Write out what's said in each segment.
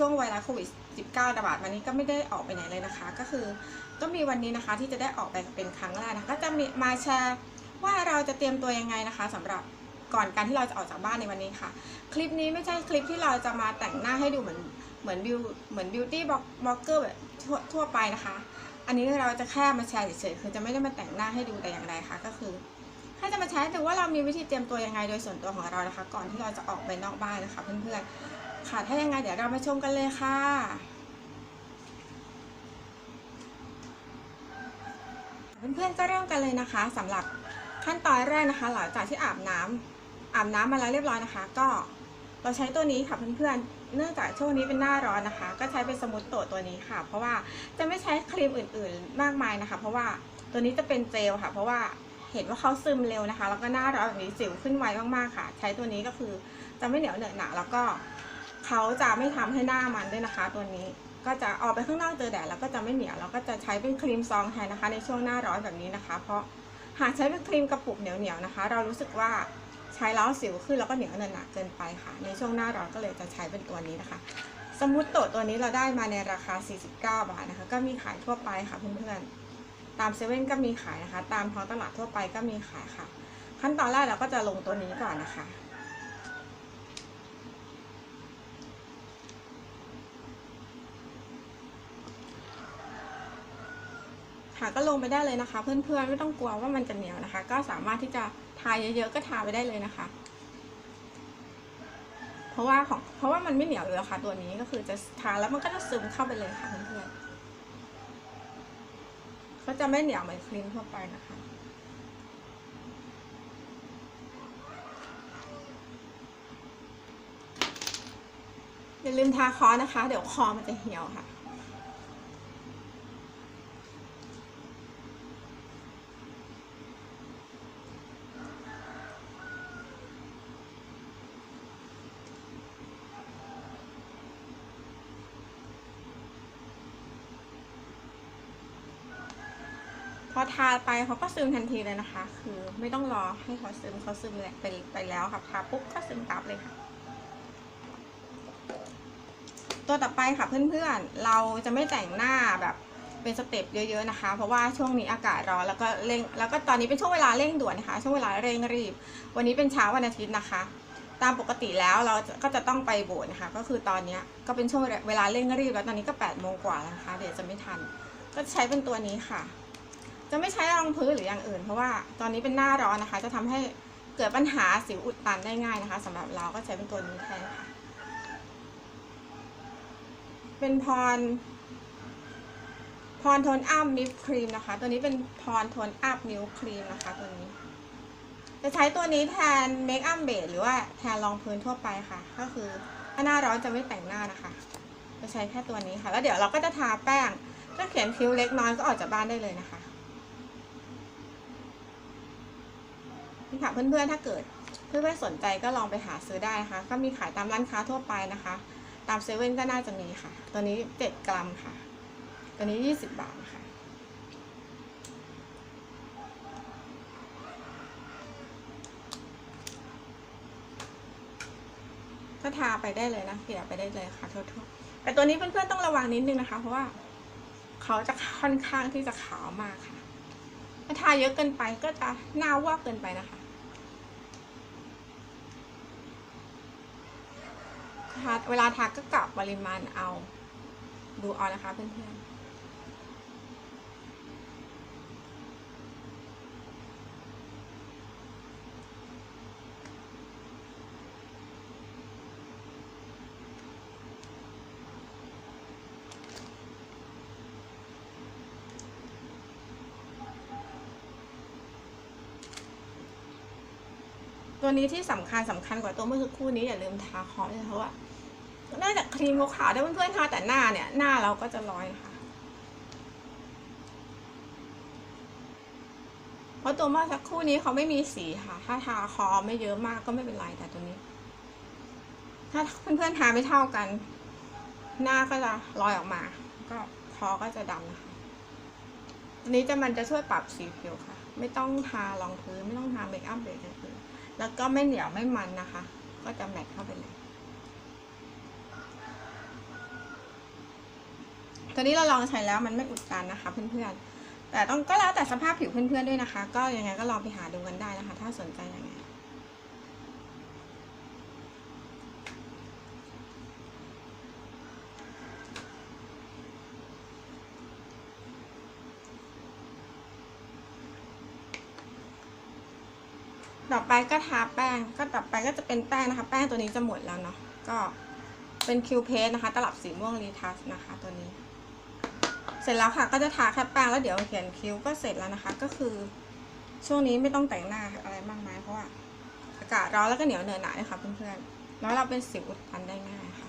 ช่วงไวรัสโควิด 19 ระบาดวันนี้ก็ไม่ได้ออกไปไหนเลยนะคะ ก็คือก็มีวันนี้นะคะที่จะได้ออกไปเป็นครั้งแรกนะคะก็จะมีมาแชร์ว่าเราจะเตรียมตัวยังไงนะคะสำหรับก่อนการที่เราจะออกจากบ้านในวันนี้ค่ะ คลิปนี้ไม่ใช่คลิปที่เราจะมาแต่งหน้าให้ดูเหมือนเหมือนบิวเหมือนบิวตี้บล็อกเกอร์แบบทั่วทั่วไปนะคะ อันนี้เราจะแค่มาแชร์เฉยๆคือจะไม่ได้มาแต่งหน้าให้ดูแต่อย่างใดค่ะ ก็คือ ให้จะมาแชร์ให้ดูว่าเรามีวิธีเตรียมตัวยังไงโดยส่วนตัวของเรานะคะ ก่อนที่เราจะออกไปนอกบ้านนะคะ เพื่อนๆค่ะถ้ายังไงเดี๋ยวเรามาชมกันเลยค่ะเพื่อนๆก็เริ่มกันเลยนะคะสำหรับขั้นตอนแรกนะคะ หลังจากที่อาบน้ำอาบน้ำมาแล้วเรียบร้อยนะคะ ก็เราใช้ตัวนี้ค่ะเพื่อนๆ เนื่องจากช่วงนี้เป็นหน้าร้อนนะคะ ก็ใช้เป็นสมุดโตตัวนี้ค่ะ เพราะว่าจะไม่ใช้ครีมอื่นๆ มากมายนะคะ เพราะว่าตัวนี้จะเป็นเจลค่ะ เพราะว่า เห็นว่าเขาซึมเร็วนะคะ แล้วก็หน้าร้อนแบบนี้สิวขึ้นไวมากๆค่ะ ใช้ตัวนี้ก็คือจะไม่เหนียวเหนอะหนะแล้วก็เขาจะไม่ทำให้หน้ามันด้วยนะคะ ตัวนี้ก็จะออกไปข้างนอกเจอแดดแล้วก็จะไม่เหนียวแล้วก็จะใช้เป็นครีมซองแทนนะคะ ในช่วงหน้าร้อนแบบนี้นะคะ เพราะหากใช้เป็นครีมกระปุกเหนียวๆนะคะ เรารู้สึกว่าใช้แล้วสิวขึ้นแล้วก็เหนียวเนอะหนะเกินไปค่ะ ในช่วงหน้าร้อนก็เลยจะใช้เป็นตัวนี้นะคะ สมุดโตตัวนี้เราได้มาในราคา 49 บาทนะคะ ก็มีขายทั่วไปค่ะเพื่อนๆ ตามเซเว่นก็มีขายนะคะ ตามท้องตลาดทั่วไปก็มีขายค่ะ ขั้นตอนแรกเราก็จะลงตัวนี้ก่อนนะคะ ค่ะก็ลงไปได้เลยนะคะ เพื่อนๆไม่ต้องกลัวว่ามันจะเหนียวนะคะ ก็สามารถที่จะทาเยอะๆก็ทาไปได้เลยนะคะ เพราะว่าของเพราะว่ามันไม่เหนียวเลยค่ะตัวนี้ก็คือจะทาแล้วมันก็จะซึมเข้าไปเลยค่ะเพื่อนๆ ก็จะไม่เหนียวเหมือนครีมทั่วไปนะคะ อย่าลืมทาคอนะคะ เดี๋ยวคอมันจะเหี่ยวค่ะ พอทาไปเขาก็ซึมทันทีเลยนะคะ คือไม่ต้องรอให้เขาซึมเขาซึมเลยไปไปแล้วค่ะทาปุ๊บก็ซึมกลับเลยค่ะ ตัวต่อไปค่ะเพื่อนๆ เราจะไม่แต่งหน้าแบบเป็นสเต็ปเยอะๆนะคะ เพราะว่าช่วงนี้อากาศร้อนแล้วก็เร่งแล้วก็ตอนนี้เป็นช่วงเวลาเร่งด่วนนะคะ ช่วงเวลาเร่งรีบ วันนี้เป็นเช้าวันอาทิตย์นะคะ ตามปกติแล้วเราก็จะต้องไปโบสถ์นะคะ ก็คือตอนนี้ก็เป็นช่วงเวลาเร่งรีบแล้วตอนนี้ก็8ปดโมงกว่าแล้วนะคะ เดี๋ยวจะไม่ทัน ก็ใช้เป็นตัวนี้ค่ะ จะไม่ใช้รองพื้นหรืออย่างอื่น เพราะว่าตอนนี้เป็นหน้าร้อนนะคะ จะทำให้เกิดปัญหาสิวอุดตันได้ง่ายนะคะสำหรับเราก็ใช้เป็นตัวนี้แทนค่ะ เป็นพร พรโทนอัพมิลครีมนะคะ ตัวนี้เป็นพรโทนอัพมิลครีมนะคะตัวนี้ จะใช้ตัวนี้แทนเมคอัพเบสหรือว่าแทนรองพื้นทั่วไปค่ะ ก็คือถ้าหน้าร้อนจะไม่แต่งหน้านะคะ จะใช้แค่ตัวนี้ค่ะ แล้วเดี๋ยวเราก็จะทาแป้ง ถ้าเขียนคิ้วเล็กน้อยก็ออกจากบ้านได้เลยนะคะ นี่ ค่ะเพื่อนๆถ้าเกิดเพื่อนๆสนใจก็ลองไปหาซื้อได้นะคะ ก็มีขายตามร้านค้าทั่วไปนะคะ ตามเซเว่นก็น่าจะมีค่ะ ตัวนี้7กรัมค่ะ ตัวนี้20บาทนะคะก็ทาไปได้เลยนะเกลี่ยไปได้เลยค่ะทั่วๆแต่ตัวนี้เพื่อนๆต้องระวังนิดนึงนะคะ เพราะว่าเขาจะค่อนข้างที่จะขาวมากค่ะถ้าทาเยอะเกินไปก็จะหน้าวอกเกินไปนะคะ ทาเวลาทาก็กะปริมาณเอา ดูเอานะคะเพื่อนๆ ตัวนี้ที่สำคัญสำคัญกว่าตัวเมื่อสักครู่นี้อย่าลืมทาคอเลยเพราะว่าน่าจะครีมขาวๆถ้เพื่อนๆทาแต่หน้าเนี่ย หน้าเราก็จะลอยนะคะเพราะตัวเมื่อสักครู่นี้เขาไม่มีสีค่ะ ถ้าทาคอไม่เยอะมากก็ไม่เป็นไรแต่ตัวนี้ ถ้าเพื่อนๆทาไม่เท่ากัน หน้าก็จะลอยออกมา ก็คอก็จะดำนะคะตัวนี้จะมันจะช่วยปรับสีผิวค่ะ ไม่ต้องทารองพื้นไม่ต้องทาเมคอัพเบสอย่างอื่น แล้วก็ไม่เหนียวไม่มันนะคะ ก็จะแมกเข้าไปเลย ตอนนี้เราลองใช้แล้วมันไม่อุดตันนะคะเพื่อนๆ แต่ต้องก็แล้วแต่สภาพผิวเพื่อนๆด้วยนะคะ ก็ยังไงก็ลองไปหาดูกันได้นะคะ ถ้าสนใจยังไง ต่อไปก็ทาแป้ง ก็ต่อไปก็จะเป็นแป้งนะคะ แป้งตัวนี้จะหมดแล้วเนาะ ก็เป็นคิวเพสนะคะ ตลับสีม่วงรีทัสนะคะ ตัวนี้ เสร็จแล้วค่ะ ก็จะทาแค่แป้งแล้วเดี๋ยวเขียนคิ้วก็เสร็จแล้วนะคะ ก็คือช่วงนี้ไม่ต้องแต่งหน้าอะไรมากมายเพราะว่าอากาศร้อนแล้วก็เหนียวเหนอะหนาเลยค่ะเพื่อนๆ แล้วเราเป็นสิวอุดตันได้ง่ายค่ะ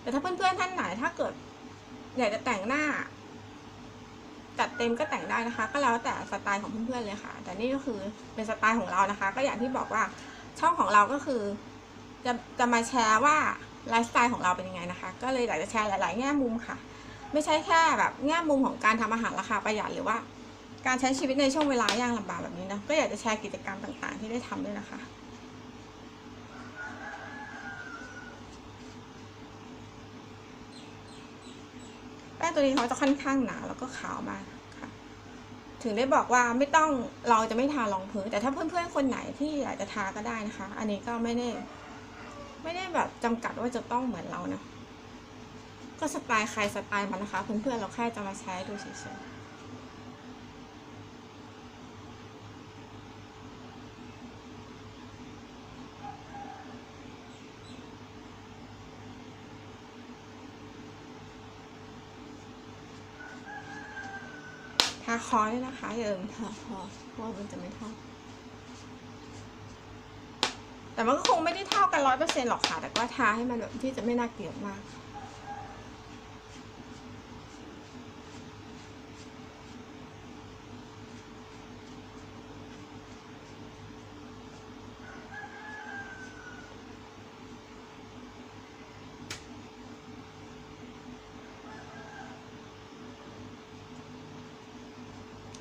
แต่ถ้าเพื่อนๆท่านไหนถ้าเกิดอยากจะแต่งหน้า จัดเต็มก็แต่งได้นะคะ ก็แล้วแต่สไตล์ของเพื่อนๆเลยค่ะ แต่นี่ก็คือเป็นสไตล์ของเรานะคะ ก็อย่างที่บอกว่าช่องของเราก็คือ จะจะมาแชร์ว่าไลฟ์สไตล์ของเราเป็นยังไงนะคะ ก็เลยอยากจะแชร์หลาย ๆ แง่มุมค่ะ ไม่ใช่แค่แบบแง่มุมของการทำอาหารราคาประหยัดหรือว่า การใช้ชีวิตในช่วงเวลายากลำบากแบบนี้นะก็อยากจะแชร์กิจกรรมต่าง ๆ ที่ได้ทำด้วยนะคะ แป้งตัวนี้เขาจะค่อนข้างหนาแล้วก็ขาวมากค่ะ ถึงได้บอกว่าไม่ต้องเราจะไม่ทารองพื้น แต่ถ้าเพื่อนๆคนไหนที่อยากจะทาก็ได้นะคะ อันนี้ก็ไม่ได้ไม่ได้แบบจำกัดว่าจะต้องเหมือนเรานะ ก็สไตล์ใครสไตล์มันนะคะ เพื่อนๆเราแค่จะมาใช้ดูเฉยๆ ทาคอด้วยนะคะอย่าลืมทาคอเพราะว่ามันจะไม่เท่า แต่มันก็คงไม่ได้เท่ากันร้อยเปอร์เซ็นต์หรอกค่ะ แต่ก็ทาให้มันแบบที่จะไม่น่าเกลียดมาก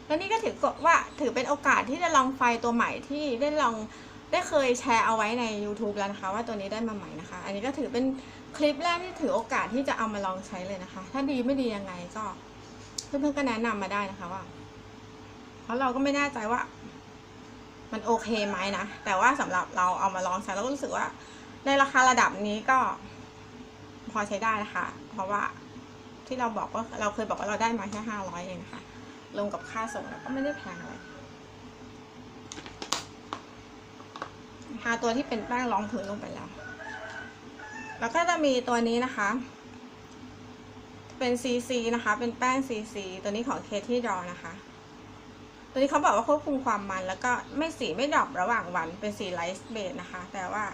แล้วนี่ก็ถือว่าถือเป็นโอกาสที่จะลองไฟตัวใหม่ที่ได้ลองได้เคยแชร์เอาไว้ใน YouTube แล้วนะคะ ว่าตัวนี้ได้มาใหม่นะคะ อันนี้ก็ถือเป็นคลิปแรกที่ถือโอกาสที่จะเอามาลองใช้เลยนะคะ ถ้าดีไม่ดียังไงก็เพื่อนๆก็แนะนำมาได้นะคะว่า เพราะเราก็ไม่แน่ใจว่า มันโอเคไหมนะ แต่ว่าสำหรับเราเอามาลองใช้เราก็รู้สึกว่า ในราคาระดับนี้ก็ พอใช้ได้นะคะ เพราะว่าที่เราบอกว่าเราเคยบอกว่าเราได้มาแค่ห้าร้อยเองนะคะ รวมกับค่าส่งแล้วก็ไม่ได้แพงอะไรทาตัวที่เป็นแป้งรองพื้นลงไปแล้ว แล้วก็จะมีตัวนี้นะคะ เป็น CC นะคะ เป็นแป้ง CC ตัวนี้ของเคที่ดอนะคะ ตัวนี้เขาบอกว่าควบคุมความมัน แล้วก็ไม่สีไม่ดรอประหว่างวัน เป็นสีไลท์เบสนะคะ แต่ว่า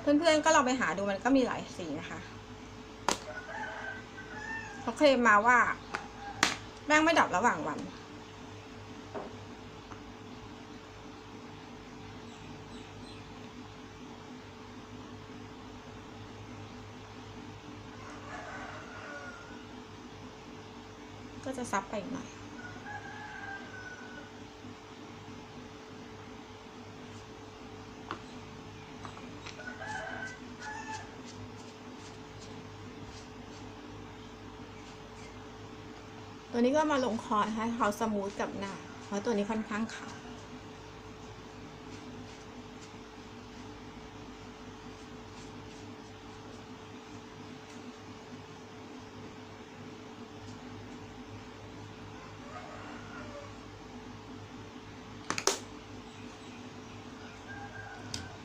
เพื่อนๆก็ลองไปหาดูมันก็มีหลายสีนะคะเขาเคลมมาว่า แป้งไม่ดับระหว่างวัน ก็จะซับไปอีกหน่อย นี้ก็มาลงคอให้เขาสมูทกับหน้า เพราะตัวนี้ค่อนข้างขาว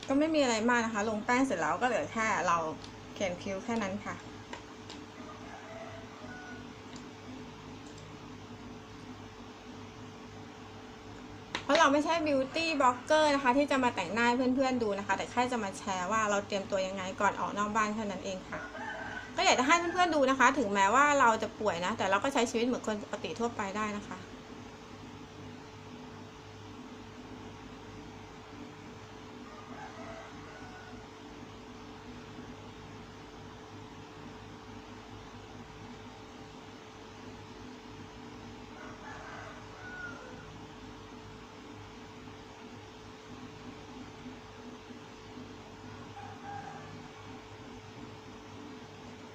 ก็ไม่มีอะไรมากนะคะ ลงแป้งเสร็จแล้วก็เหลือแค่เราเขียนคิ้วแค่นั้นค่ะ ราะเราไม่ใช่บิวตี้บล็อกเกอร์นะคะ ที่จะมาแต่งหน้าเพื่อนๆดูนะคะ แต่แค่จะมาแชร์ว่าเราเตรียมตัวยังไงก่อนออกนอกบ้านเท่านั้นเองค่ะ ก็อยากจะให้เพื่อนๆดูนะคะ ถึงแม้ว่าเราจะป่วยนะ แต่เราก็ใช้ชีวิตเหมือนคนปกติทั่วไปได้นะคะ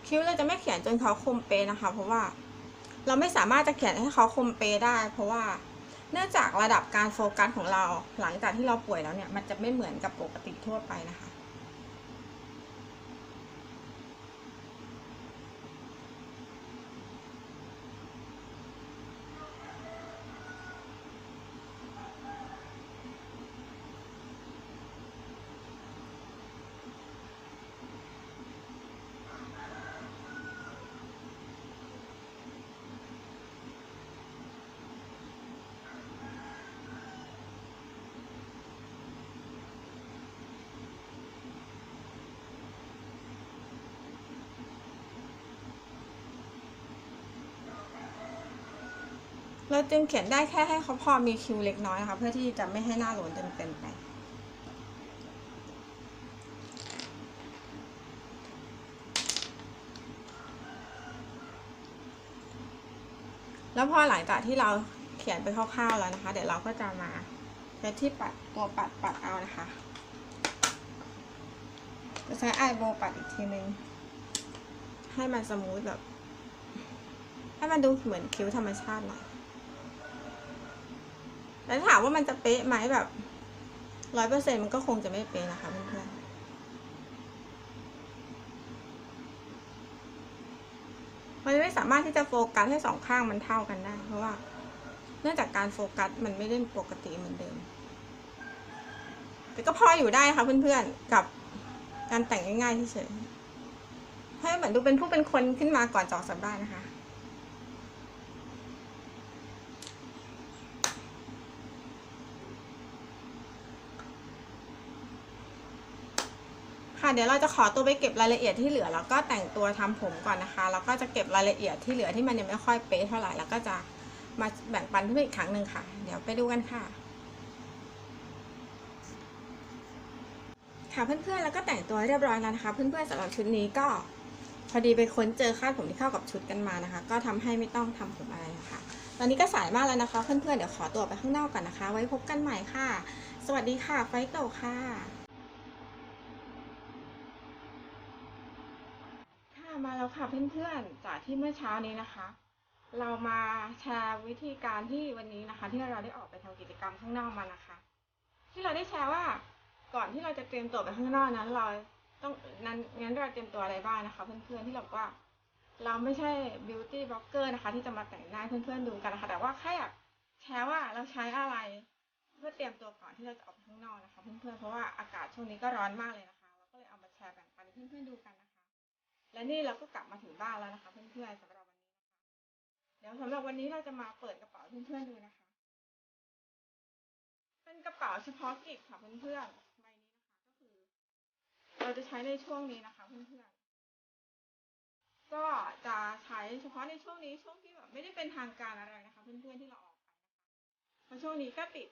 คิ้วเราจะไม่เขียนจนเขาคมเปนะคะ เพราะว่าเราไม่สามารถจะเขียนให้เขาคมเปได้ เพราะว่าเนื่องจากระดับการโฟกัสของเราหลังจากที่เราป่วยแล้วเนี่ย มันจะไม่เหมือนกับปกติทั่วไปนะคะ เราจึงเขียนได้แค่ให้เขาพอมีคิวเล็กน้อยนะคะเพื่อที่จะไม่ให้หน้าหลนจนเกินไปแล้วพอหลังจากที่เราเขียนไปคร่าวๆแล้วนะคะ เดี๋ยวเราก็จะมาใช้ที่ปัดตัวปัดปัดเอานะคะจะใช้ไอโบปัดอีกทีนึง ให้มันสมูทแบบ ให้มันดูเหมือนคิ้วธรรมชาติหน่อย แล้วถามว่ามันจะเป๊ะไหมแบบร้อยเปอร์เซ็นมันก็คงจะไม่เป๊ะนะคะเพื่อนๆมันไม่สามารถที่จะโฟกัสให้สองข้างมันเท่ากันได้ เพราะว่า เนื่องจากการโฟกัสมันไม่ได้ปกติเหมือนเดิม แต่ก็พออยู่ได้ค่ะเพื่อนๆ กับการแต่งง่ายๆเฉยๆให้เหมือนดูเป็นผู้เป็นคนขึ้นมาก่อนจอดสัปดาห์นะคะ ค่ะเดี๋ยวเราจะขอตัวไปเก็บรายละเอียดที่เหลือ แล้วก็แต่งตัวทำผมก่อนนะคะแล้วก็จะเก็บรายละเอียดที่เหลือที่มันยังไม่ค่อยเป๊ะเท่าไหร่แล้วก็จะมาแบ่งปันเพื่อนอีกครั้งหนึ่งค่ะ เดี๋ยวไปดูกันค่ะ ค่ะเพื่อนๆแล้วก็แต่งตัวเรียบร้อยแล้วนะคะ เพื่อนๆสำหรับชุดนี้ก็พอดีไปค้นเจอคาดผมที่เข้ากับชุดกันมานะคะ ก็ทำให้ไม่ต้องทำผมอะไรนะคะ ตอนนี้ก็สายมากแล้วนะคะ เพื่อนๆเดี๋ยวขอตัวไปข้างนอกก่อนนะคะ ไว้พบกันใหม่ค่ะ สวัสดีค่ะไฟโตค่ะ ค่ะ มาแล้วค่ะเพื่อนๆ จากที่เมื่อเช้านี้นะคะ เรามาแชร์วิธีการที่วันนี้นะคะ ที่เราได้ออกไปทำกิจกรรมข้างนอกมานะคะ ที่เราได้แชร์ว่าก่อนที่เราจะเตรียมตัวไปข้างนอกนั้นเราต้องนั้นงั้นเราเตรียมตัวอะไรบ้างนะคะ เพื่อนๆที่เราบอกว่า เราไม่ใช่บิวตี้บล็อกเกอร์นะคะ ที่จะมาแต่งหน้าเพื่อนๆดูกันนะคะ แต่ว่าแค่อยากแชร์ว่าเราใช้อะไร เพื่อเตรียมตัวก่อนที่เราจะออกไปข้างนอกนะคะ เพื่อนๆเพราะว่าอากาศช่วงนี้ก็ร้อนมากเลยนะคะ เราก็เลยเอามาแชร์แบ่งปันให้เพื่อนๆดูกันนะคะ และนี่เราก็กลับมาถึงบ้านแล้วนะคะเพื่อนๆสำหรับวันนี้นะคะเดี๋ยวสำหรับวันนี้เราจะมาเปิดกระเป๋าเพื่อนๆดูนะคะ เป็นกระเป๋าเฉพาะกิจค่ะเพื่อนๆใบนี้นะคะ ก็คือ เราจะใช้ในช่วงนี้นะคะ เพื่อนๆก็จะใช้เฉพาะในช่วงนี้ช่วงที่แบบไม่ได้เป็นทางการอะไรนะคะ เพื่อนๆที่เราออกไปนะคะเพราะช่วงนี้ก็ติด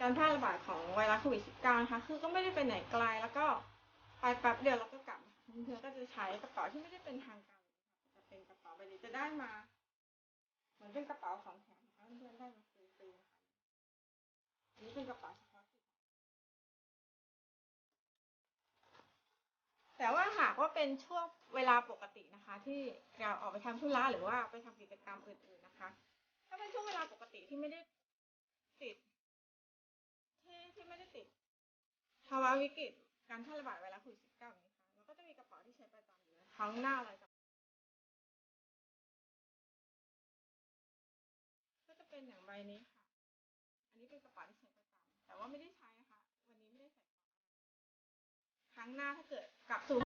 การแพร่ระบาดของไวรัสโควิด -19 นะคะ คือก็ไม่ได้ไปไหนไกลแล้วก็ไปแป๊บเดียวแล้วก็กลับนะคะ เพื่อนก็จะใช้กระเป๋าที่ไม่ได้เป็นทางการนะคะจะเป็นกระเป๋าใบนี้จะได้มา เหมือนเป็นกระเป๋าของแถมเพื่อนได้มาฟรีๆนะคะอันนี้เป็นกระเป๋าเฉพาะกิจแต่ว่าหากว่าเป็นช่วงเวลาปกตินะคะ ที่เราออกไปทำธุระหรือว่าไปทำกิจกรรมอื่นๆนะคะ ถ้าเป็นช่วงเวลาปกติที่ไม่ได้ติด ที่ที่ไม่ได้ติดภาวะวิกฤตการแพร่ระบาดไวรัสโควิด รั้งหน้าเลยก็จะเป็นอย่างใบนี้ค่ะ อันนี้เป็นกระเป๋าที่ใช้ประจำแต่ว่าไม่ได้ใช้นะคะ วันนี้ไม่ได้ใส่ครั้งหน้าถ้าเกิดกลับสู่